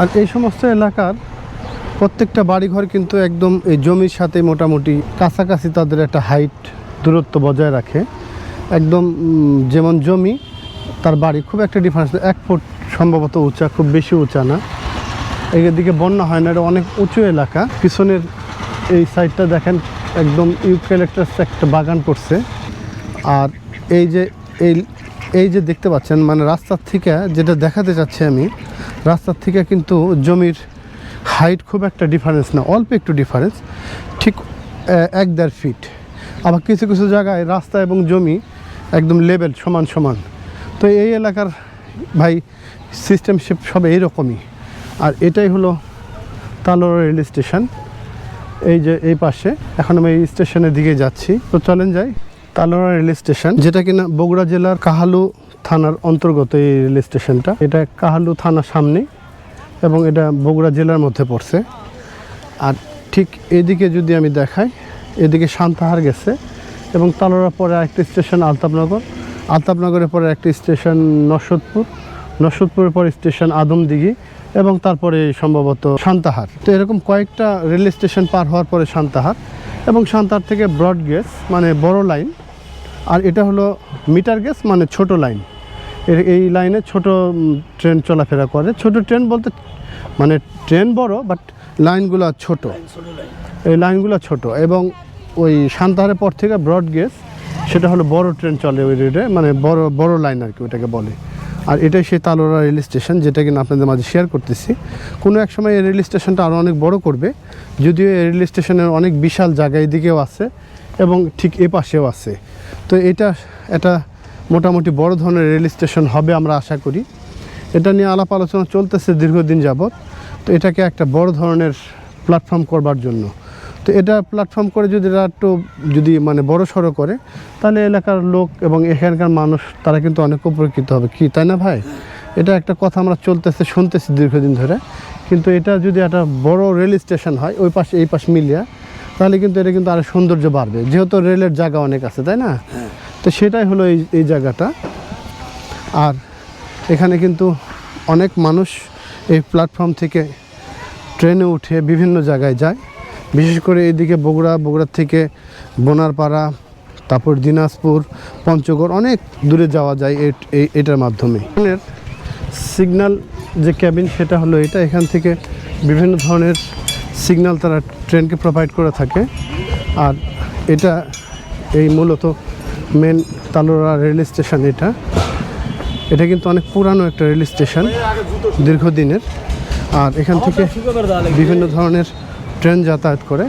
আর এই সমস্ত এলাকার প্রত্যেকটা বাড়িঘর কিন্তু একদম এই জমির সাথে মোটামুটি কাছাকাছি তাদের একটা হাইট দূরত্ব বজায় রাখে। একদম যেমন জমি, তার বাড়ি খুব একটা ডিফারেন্স এক ফুট সম্ভবত উঁচা, খুব বেশি উঁচা না। এদিকে বন্যা হয় না, এটা অনেক উঁচু এলাকা। পিছনের এই সাইডটা দেখেন, একদম ইউক্যালিপটাস একটা বাগান করছে। আর এই যে, এই এই যে দেখতে পাচ্ছেন মানে রাস্তার থেকে যেটা দেখাতে চাচ্ছি আমি, রাস্তার থেকে কিন্তু জমির হাইট খুব একটা ডিফারেন্স না, অল্প একটু ডিফারেন্স ঠিক এক দেড় ফিট আবার কিছু কিছু জায়গায় রাস্তা এবং জমি একদম লেভেল সমান সমান। তো এই এলাকার ভাই সিস্টেম সব এইরকমই। আর এটাই হলো তালোর রেল স্টেশন। এই যে এই পাশে, এখন আমি এই স্টেশনের দিকে যাচ্ছি। তো চলেন যাই। তালোড়া রেল স্টেশন, যেটা কিনা বগুড়া জেলার কাহালু থানার অন্তর্গত এই রেল স্টেশনটা। এটা কাহালু থানার সামনে এবং এটা বগুড়া জেলার মধ্যে পড়ছে। আর ঠিক এদিকে যদি আমি দেখাই, এদিকে শান্তাহার গেছে এবং তালোড়া পরে একটা স্টেশন, আলতাপনগর। আলতাপনগরের পরে একটা স্টেশন নরসদপুর নরসদপুরের পরে স্টেশন আদমদিঘি এবং তারপরে সম্ভবত শান্তাহার তো এরকম কয়েকটা রেল স্টেশন পার হওয়ার পরে শান্তাহার এবং শান্তাহার থেকে ব্রড গেজ মানে বড় লাইন আর এটা হলো মিটার গেজ মানে ছোট লাইন। এই লাইনে ছোট ট্রেন চলাফেরা করে। ছোট ট্রেন বলতে মানে ট্রেন বড়, বাট লাইনগুলো ছোট। এই লাইনগুলো ছোট এবং ওই শান্তাহারের পর থেকে ব্রড গেজ, সেটা হলো বড় ট্রেন চলে ওই রেটে মানে বড় বড় লাইন আর কি ওটাকে বলে। আর এটাই সেই তালোড়া রেল স্টেশন, যেটা কিনা আপনাদের মাঝে শেয়ার করতেছি। কোনো এক সময় এই রেল স্টেশনটা আরও অনেক বড় করবে। যদিও এই রেল স্টেশনের অনেক বিশাল জায়গা এদিকেও আছে এবং ঠিক এ পাশেও আছে। তো এটা একটা মোটামুটি বড় ধরনের রেল স্টেশন হবে আমরা আশা করি। এটা নিয়ে আলাপ আলোচনা চলতেছে দীর্ঘদিন যাবৎ। তো এটাকে একটা বড় ধরনের প্ল্যাটফর্ম করবার জন্য। তো এটা প্ল্যাটফর্ম করে যদি এরা একটু, যদি মানে বড় সড়ো করে, তাহলে এলাকার লোক এবং এখানকার মানুষ, তারা কিন্তু অনেক উপকৃত হবে। কি, তাই না ভাই? এটা একটা কথা আমরা চলতেছে, শুনতেছি দীর্ঘদিন ধরে। কিন্তু এটা যদি একটা বড় রেল স্টেশন হয়, ওই পাশে, এই পাশে মিলিয়া তাহলে কিন্তু এটা কিন্তু আরও সৌন্দর্য বাড়বে। যেহেতু রেলের জায়গা অনেক আছে তাই না? তো সেটাই হলো এই এই জায়গাটা। আর এখানে কিন্তু অনেক মানুষ এই প্ল্যাটফর্ম থেকে ট্রেনে উঠে বিভিন্ন জায়গায় যায়। বিশেষ করে এদিকে বগুড়া বগুড়ার থেকে বোনারপাড়া তারপর দিনাজপুর পঞ্চগড় অনেক দূরে যাওয়া যায় এটার মাধ্যমে। সিগন্যাল যে ক্যাবিন সেটা হলো এটা। এখান থেকে বিভিন্ন ধরনের সিগনাল তারা ট্রেনকে প্রোভাইড করে থাকে। আর এটা এই মূলত মেন তালোড়া রেল স্টেশন এটা। এটা কিন্তু অনেক পুরানো একটা রেল স্টেশন দীর্ঘদিনের। আর এখান থেকে বিভিন্ন ধরনের ট্রেন যাতায়াত করে।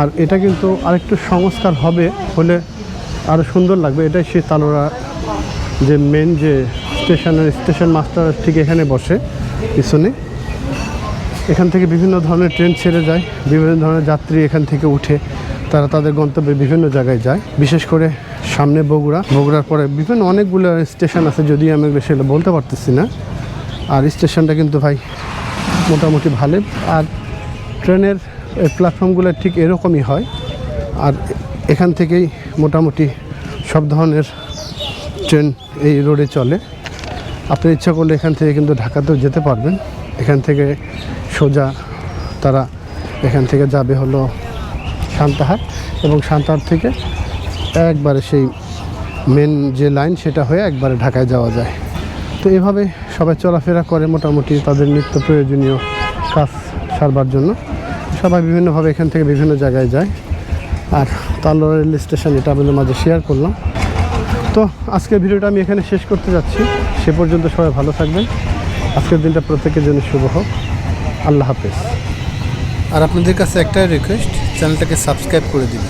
আর এটা কিন্তু আরেকটু সংস্কার হবে হলে আরও সুন্দর লাগবে। এটাই সেই তালোড়া যে মেন যে স্টেশনের স্টেশন মাস্টার ঠিক এখানে বসে, পিছনে। এখান থেকে বিভিন্ন ধরনের ট্রেন ছেড়ে যায়, বিভিন্ন ধরনের যাত্রী এখান থেকে উঠে, তারা তাদের গন্তব্যে বিভিন্ন জায়গায় যায়। বিশেষ করে সামনে বগুড়া, বগুড়ার পরে বিভিন্ন অনেকগুলো স্টেশন আছে, যদিও আমি সেগুলো বলতে পারতেছি না। আর স্টেশনটা কিন্তু ভাই মোটামুটি ভালো। আর ট্রেনের প্ল্যাটফর্মগুলো ঠিক এরকমই হয়। আর এখান থেকেই মোটামুটি সব ধরনের ট্রেন এই রোডে চলে। আপনি ইচ্ছা করলে এখান থেকে কিন্তু ঢাকাতেও যেতে পারবেন। এখান থেকে সোজা তারা এখান থেকে যাবে হলো সান্তাহার এবং সান্তাহার থেকে একবারে সেই মেন যে লাইন সেটা হয়ে একবারে ঢাকায় যাওয়া যায়। তো এভাবে সবাই চলাফেরা করে মোটামুটি তাদের নিত্য প্রয়োজনীয় কাজ সারবার জন্য। সবাই বিভিন্নভাবে এখান থেকে বিভিন্ন জায়গায় যায়। আর তালোয়া রেল স্টেশন এটা আপনাদের মাঝে শেয়ার করলাম। তো আজকের ভিডিওটা আমি এখানে শেষ করতে যাচ্ছি। সে পর্যন্ত সবাই ভালো থাকবেন। আজকের দিনটা প্রত্যেকের জন্য শুভ হোক। আল্লাহ হাফেজ। আর আপনাদের কাছে একটাই রিকোয়েস্ট চ্যানেলটাকে সাবস্ক্রাইব করে দিন